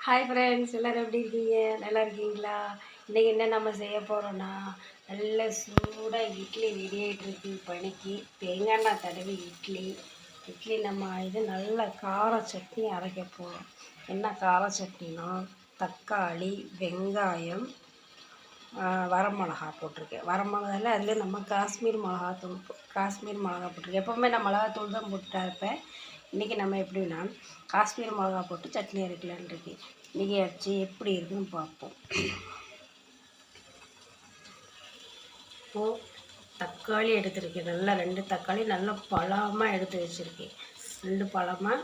Hi friends எல்லோரும் எப்படி இருக்கீங்க? நல்லா இருக்கீங்களா? இன்றைக்கி என்ன நம்ம செய்ய போகிறோன்னா நல்ல சூடாக இட்லி ரெடி ஆகிட்டுருக்கு இப்போ தேங்காய் எண்ணெய் தடவி இட்லி. இட்லி நம்ம இது நல்ல கார சட்னி அரைக்க போகிறோம் என்ன கார சட்னினா தக்காளி வெங்காயம் வரமிளகா போட்டிருக்கேன். வரமிளகாயில் அதில் நம்ம காஷ்மீர் மிளகாத்தூள் காஷ்மீர் மிளகா போட்டிருக்கேன். எப்போவுமே நான் மிளகாத்தூள் தான் போட்டு இருப்பேன் இன்றைக்கி நம்ம எப்படின்னா காஷ்மீர் மிளகா போட்டு சட்னி அரைக்கலான்னு இருக்கு இன்றைக்கி அரைச்சி எப்படி இருக்குன்னு பார்ப்போம். இப்போ தக்காளி எடுத்துருக்கேன். நல்லா ரெண்டு தக்காளி நல்லா பழமாக எடுத்து வச்சுருக்கேன். ரெண்டு பழமாக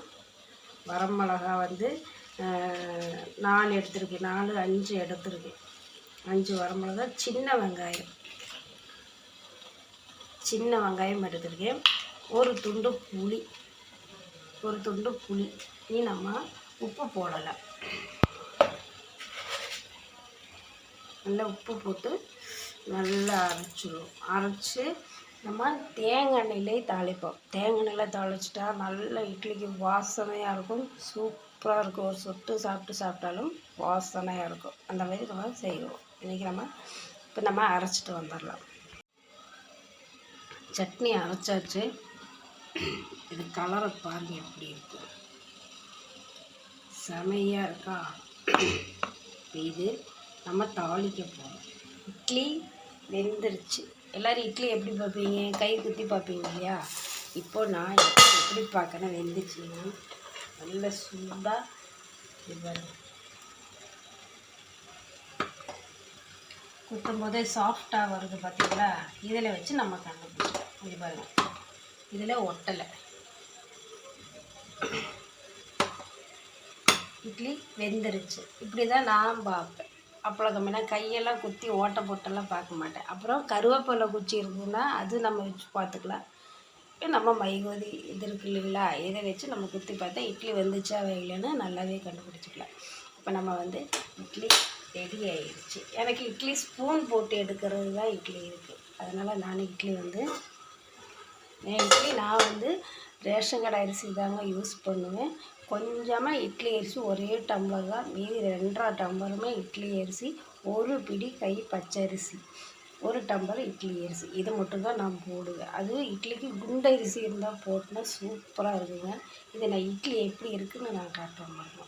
வரமிளகா வந்து நாலு எடுத்திருக்கேன். நாலு அஞ்சு எடுத்திருக்கேன். அஞ்சு வரமிளகா சின்ன வெங்காயம். சின்ன வெங்காயம் எடுத்திருக்கேன். ஒரு துண்டு புளி. ஒரு துண்டு புளி இனி நம்ம உப்பு போடலை நல்லா உப்பு போட்டு நல்லா அரைச்சிடுவோம். அரைச்சி நம்ம தேங்காய் எண்ணெயிலே தாளிப்போம். தேங்காய் எண்ணெயில் தாளிச்சிட்டா நல்ல இட்லிக்கு வாசனையாக இருக்கும். சூப்பராக இருக்கும். ஒரு சொட்டு சாப்பிட்டு சாப்பிட்டாலும் வாசனையாக இருக்கும். அந்த மாதிரி நம்ம செய்வோம். இன்றைக்கி நம்ம இப்போ நம்ம அரைச்சிட்டு வந்துடலாம். சட்னி அரைச்சாச்சு. இது கலரை பாருங்க எப்படி இருக்கு. செமையாக இருக்கா? இது நம்ம தாளிக்க போகிறோம் இட்லி வெந்துருச்சு. எல்லோரும் இட்லி எப்படி பார்ப்பீங்க? கை குத்தி பார்ப்பீங்க இல்லையா? இப்போ நான் எப்படி எப்படி பார்க்கறேன்? வெந்துச்சுன்னா நல்ல சூடாக இது குத்தும் போதே சாஃப்டாக வருது பார்த்தீங்களா? இதில் வச்சு நம்ம கண்டுபிடிச்சோம் இது பாருங்கள் இதில் ஒட்டலை. இட்லி வெந்துருச்சு. இப்படி தான் நான் பார்ப்பேன். அப்பளம் கம்மினா கையெல்லாம் குத்தி ஓட்டை போட்டெல்லாம் பார்க்க மாட்டேன். அப்புறம் கருவேப்பிலை குச்சி இருக்குதுன்னா அது நம்ம வச்சு பார்த்துக்கலாம். இப்போ நம்ம மைகோதி இது இருக்கு இல்லைங்களா? இதை வச்சு நம்ம குத்தி பார்த்தா இட்லி வந்துச்சா இல்லைன்னு நல்லாவே கண்டுபிடிச்சிக்கலாம். இப்போ நம்ம வந்து இட்லி ரெடி ஆயிடுச்சு. எனக்கு இட்லி ஸ்பூன் போட்டு எடுக்கிறது தான் இட்லி இருக்குது அதனால் நான் இட்லி வந்து என் இட்லி நான் வந்து ரேஷன் கடை அரிசி தாங்க யூஸ் பண்ணுவேன். கொஞ்சமாக இட்லி அரிசி ஒரே டம்ளர் தான். மீதி ரெண்டரை டம்ளருமே இட்லி அரிசி ஒரு பிடி கை பச்சரிசி ஒரு டம்ளர் இட்லி அரிசி. இது மட்டும்தான் நான் போடுவேன். அது இட்லிக்கு குண்டு அரிசி இருந்தால் போட்டுனா சூப்பராக இருக்குங்க. இதை நான் இட்லி எப்படி இருக்குன்னு நான் காட்டுறேன் பாருங்க.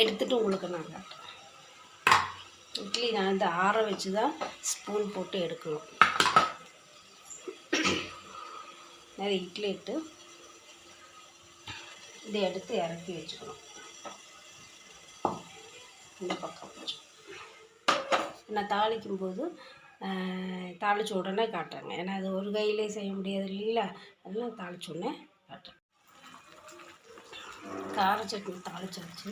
எடுத்துகிட்டு உங்களுக்கு நான் காட்டுறேன். இட்லி நான் இந்த ஆற வச்சு தான் ஸ்பூன் போட்டு எடுக்கணும். நிறைய இட்லி இட்டு இதை எடுத்து இறக்கி வச்சுக்கணும் இந்த பக்கம் நான் தாளிக்கும் போது தாளித்த உடனே காட்டுறேங்க ஏன்னா அது ஒரு கையிலே செய்ய முடியாது இல்லைங்களா அதெல்லாம் தாளித்த உடனே காட்டுறேன் கார சட்னி தாளித்து வச்சு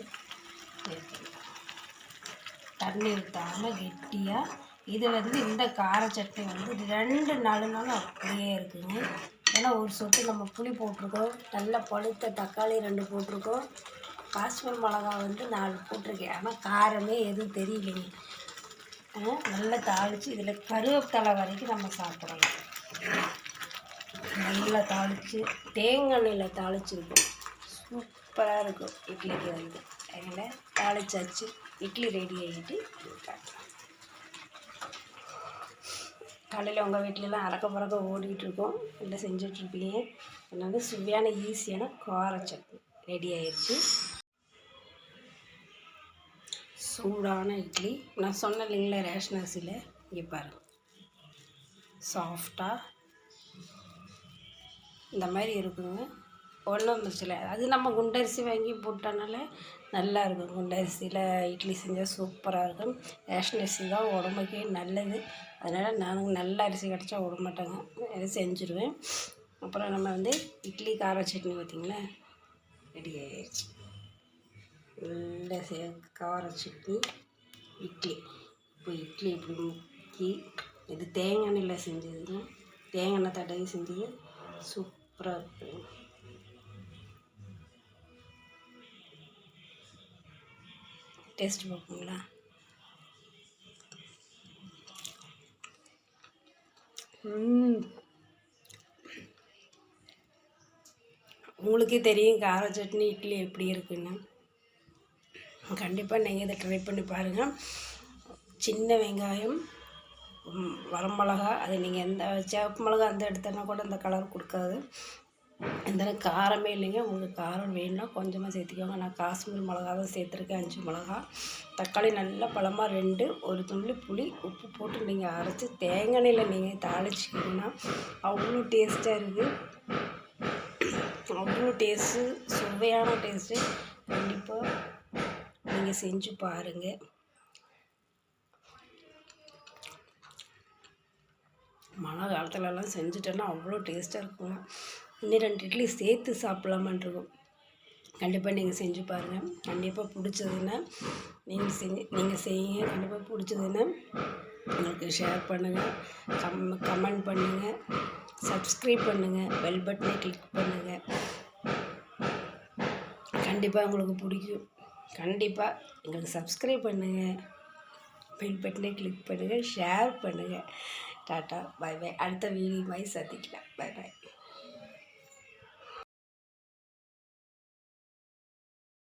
தண்ணி ஊற்றாமல் கெட்டியாக இது வந்து இந்த கார சட்னி வந்து ரெண்டு நாலு நாளும் அப்படியே இருக்குங்க ஏன்னா ஒரு சொட்டு நம்ம புளி போட்டிருக்கோம். நல்ல பழுத்த தக்காளி ரெண்டு போட்டிருக்கோம். காஷ்மீர் மிளகா வந்து நாலு போட்டிருக்கேன். ஆனால் காரமே எதுவும் தெரியலைங்க நல்லா தாளித்து இதில் கருவேப்பிலை வரைக்கும் நம்ம சாப்பிடலாம். நல்லா தாளித்து தேங்காய் எண்ணெயில் தாளிச்சிருக்கோம். சூப்பராக இருக்கும். இட்லிக்கு வந்து. அதனால் தாளிச்சாச்சு. இட்லி ரெடி ஆகிட்டு காலையில் உங்கள் வீட்டிலலாம் அறக்க பறக்க ஓடிக்கிட்டு இருக்கோம் நல்லா செஞ்சிட்ருப்பீங்க அதனால சுவையான ஈஸியான கார சட்னி. ரெடி ஆயிடுச்சு சூடான இட்லி. நான் சொன்னேன் இல்லைங்களா ரேஷன் அரிசியில்? இங்கே பாருங்க. சாஃப்டாக இந்த மாதிரி இருக்குங்க. ஒன்றும் பிரச்சனை அது நம்ம குண்டரிசி வாங்கி போட்டனால நல்லா இருக்கும். குண்டரிசியில் இட்லி செஞ்சால் சூப்பராக இருக்கும். ரேஷன் அரிசி தான் உடம்புக்கே நல்லது. அதனால் நான் நல்ல அரிசி கிடச்சா விட மாட்டேங்க. அதை செஞ்சுருவேன். அப்புறம் நம்ம வந்து இட்லி கார சட்னி பார்த்திங்களா? ரெடி ஆயிடுச்சு. நல்ல கார சட்னி இட்லி. இப்போ இட்லி இப்படி முக்கி இது தேங்காய் எண்ணெயில் செஞ்சதுங்க தேங்காய் எண்ணெய் தடவி செஞ்சது சூப்பராக இருக்கும். டேஸ்ட் பார்ப்போங்களா உங்களுக்கே தெரியும் கார சட்னி இட்லி எப்படி இருக்குன்னு. கண்டிப்பாக நீங்கள் இதை ட்ரை பண்ணி பாருங்கள் சின்ன வெங்காயம் வரமிளகா அது நீங்கள் எந்த சிவப்பு மிளகா அந்த எடுத்தனா கூட இந்த கலர் கொடுக்காது. இந்த காரமே இல்லைங்க. உங்களுக்கு காரம் வேணும்னா கொஞ்சமாக சேர்த்துக்கோங்க. நான் காஷ்மீர் மிளகா தான் சேர்த்துருக்கேன். அஞ்சு மிளகா தக்காளி நல்லா பழமாக ரெண்டு ஒரு துள்ளி புளி உப்பு போட்டு நீங்கள் அரைச்சி தேங்காய் நீங்கள் தாளிச்சிக்கிங்கன்னா அவ்வளோ டேஸ்ட்டாக இருக்குது அவ்வளோ டேஸ்ட்டு சுவையான டேஸ்ட்டு. கண்டிப்பாக நீங்கள் செஞ்சு பாருங்கள் மழை காலத்துலலாம் செஞ்சுட்டேன்னா அவ்வளோ டேஸ்ட்டாக இருக்குங்க. இன்னும் ரெண்டு இட்லி சேர்த்து சாப்பிட்லாமான் இருக்கும் கண்டிப்பாக நீங்கள் செஞ்சு பாருங்கள் கண்டிப்பாக பிடிச்சதுன்னா நீங்கள் செஞ்சு நீங்கள் செய்யுங்க. கண்டிப்பாக பிடிச்சதுன்னா உங்களுக்கு ஷேர் பண்ணுங்கள் கம் கமெண்ட் பண்ணுங்கள் சப்ஸ்கிரைப் பண்ணுங்கள் பெல் பட்டனை கிளிக் பண்ணுங்கள் கண்டிப்பாக உங்களுக்கு பிடிக்கும். கண்டிப்பாக எங்களுக்கு சப்ஸ்கிரைப் பண்ணுங்கள் பெல் பட்டனை கிளிக் பண்ணுங்கள் ஷேர் பண்ணுங்கள் டாட்டா. பை பை அடுத்த வீடியோ மாதிரி சந்திக்கலாம். By by